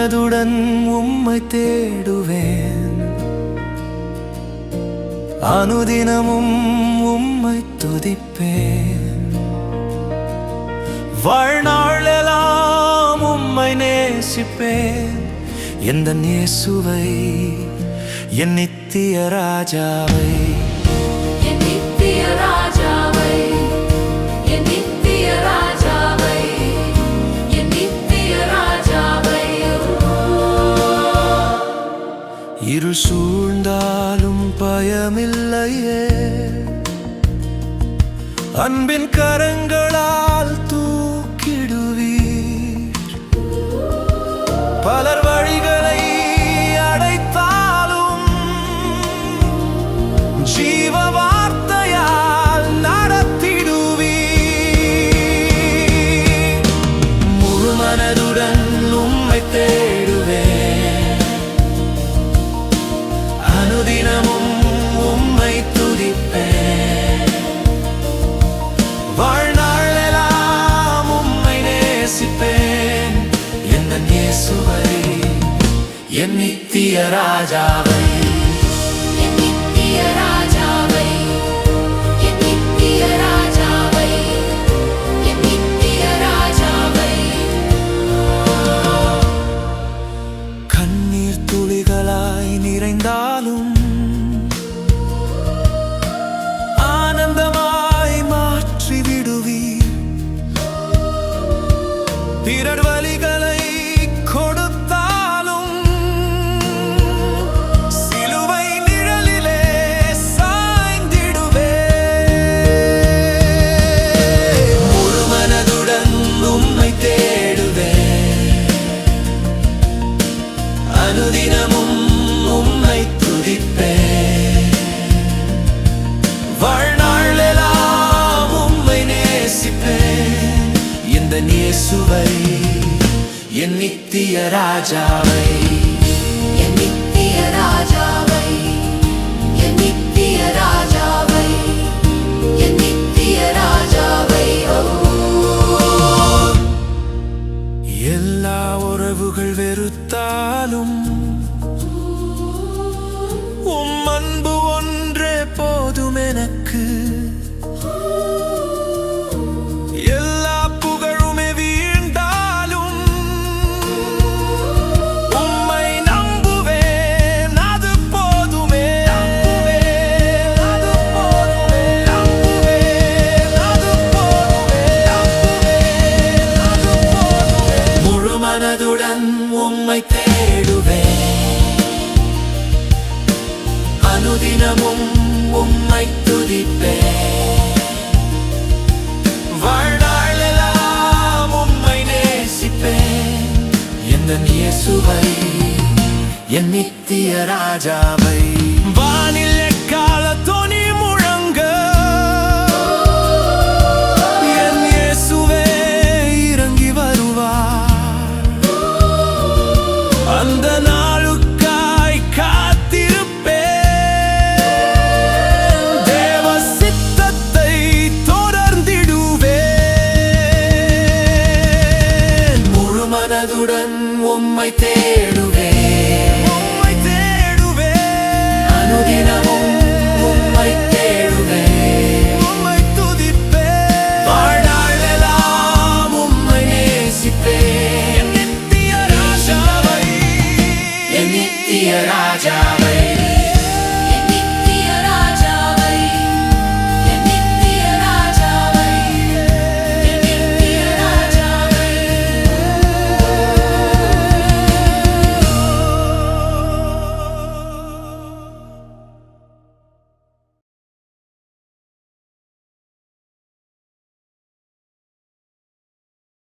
மனதுடன் உம்மை தேடுவேன். அனுதினமும் உம்மை துதிப்பேன். வாழ்நாளெல்லாம் உம்மை நேசிப்பேன். எந்த நேசுவை என் நித்திய ராஜாவை இரு சூழ்ந்தாலும் பயமில்லையே. அன்பின் கரங்களா இயேசுவை என் நித்திய ராஜாவை. கண்ணீர் துளிகளாய் நிறைந்தாலும் ஆனந்தமாய் மாற்றி விடுவீர் பிறர் இயேசுவை என் நித்திய ராஜாவை. என் நித்திய ராஜாவை. நான் உம்மை தேடுவேன். அனுதினமும் உம்மை துதிப்பேன். வாழ்நாளெல்லாம் உம்மை நேசிப்பேன். எந்த இயேசுவை என் நித்திய ராஜாவை. வானில் எக்கால் மனதுடன் உம்மை தேடுவே. உம்மை தேடுவே. அனுதினமும் உம்மை தேடுவே. உம்மை துதிப்பே. வாழ்நாளெல்லாம் உம்மை நேசிப்பே. என் நித்திய ராஜாவை. நித்திய ராஜாவை.